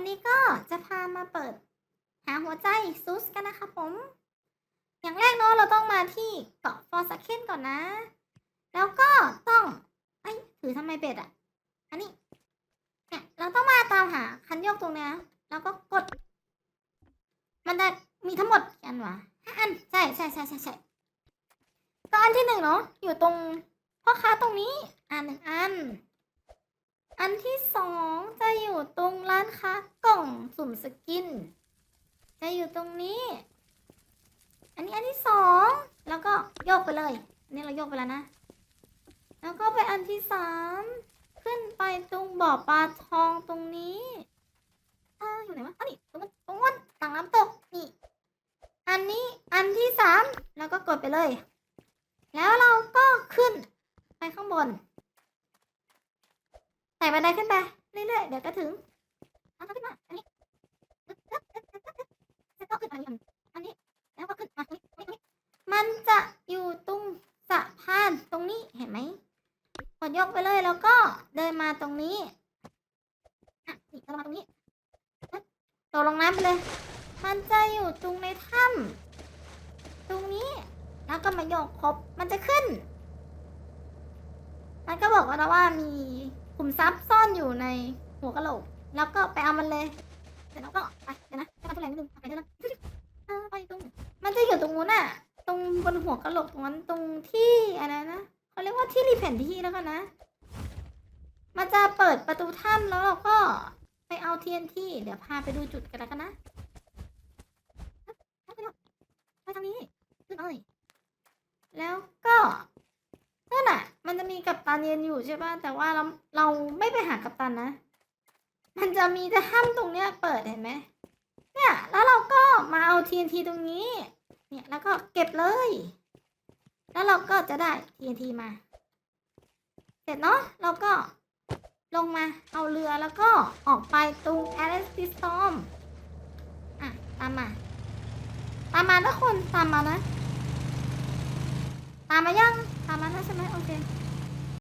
วันนี้ก็จะพามาเปิด หาหัวใจซุสกันนะคะผม อย่างแรกเนาะเราต้องมาที่เกาะฟอร์สเคนก่อนนะ แล้วก็ต้องไอ้ถือทำไมเป็ดอะอันนี้เนี่ยเราต้องมาตามหาคันโยกตรงเนี้ยแล้วก็กด มันจะมีทั้งหมดกี่อันวะห้าอันใช่ใช่ใช่ใช่ใช่ก็อันที่หนึ่งเนาะอยู่ตรงพ่อค้าตรงนี้ อันหนึ่งอัน อันที่สองจะอยู่ตรงร้านค้ากล่องสุ่ มสกิน จะอยู่ตรงนี้ อันนี้อันที่สองแล้วก็โยกไปเลยนนี้เราโยกไปแล้วนะ แล้วก็ไปอันที่สามขึ้นไปตรงบ่อปลาทองตรงนี้อ่าอยู่ไหนวะอันนี้ตรงนั้นตรงนั้นต่างน้ำตกนี่ อันนี้อันที่สามแล้วก็กดไปเลย แล้วเราก็ขึ้นไปข้างบนไต่บันไดขึ้นไปเรื่อยๆเดี๋ยวก็ถึงเอาขึ้นมาอันนี้อึ๊บอึ๊บอึ๊บอึ๊บอึ๊บแล้วก็ขึ้นมาอีกอันอันนี้ แล้วก็ขึ้นมาตรงนี้ตรงนี้มันจะอยู่ตรงสะพานตรงนี้เห็นไหมกด ยกไปเลยแล้วก็เดินมาตรงนี้อะนี่เดินมาตรงนี้ตกลงน้ำไปเลย มันจะอยู่ตรงในถ้ำตรงนี้ แล้วก็มาโยกครบ มันจะขึ้น มันก็บอกว่านะว่ามีขุมทรัพย์ซ่อนอยู่ในหัวกะโหลก แล้วก็ไปเอามันเลยเสร็จแล้วก็ไปเดี๋ยวนะให้มันทุเรศนิดนึงไปเดี๋ยวนะไปตรงมันจะอยู่ตรงนู้นน่ะตรงบนหัวกะโหลกตรงนั้นตรงที่อะไรนะ เขาเรียกว่าที่รีแผนที่แล้วกันนะ มันจะเปิดประตูถ้ำแล้วเราก็ไปเอา TNT เดี๋ยวพาไปดูจุดกันแล้วกันนะไปทางนี้ขึ้นเลยแล้วก็นั่นน่ะ มันจะมีกัปตันยืนอยู่ใช่ป่ะ แต่ว่าเราเราไม่ไปหากัปตันนะ มันจะมีแต่ถ้ำตรงเนี้ยเปิดเห็นไหมเนี่ย แล้วเราก็มาเอา TNT ตรงนี้ เนี่ย แล้วก็เก็บเลย แล้วเราก็จะได้ TNT มา เสร็จเนาะเราก็ลงมาเอาเรือแล้วก็ออกไปตรง a l e s Storm อะ ตามมา ตามมาทุกคนตามมานะ ตามมายัง ตามมาแล้วใช่ไหมโอเค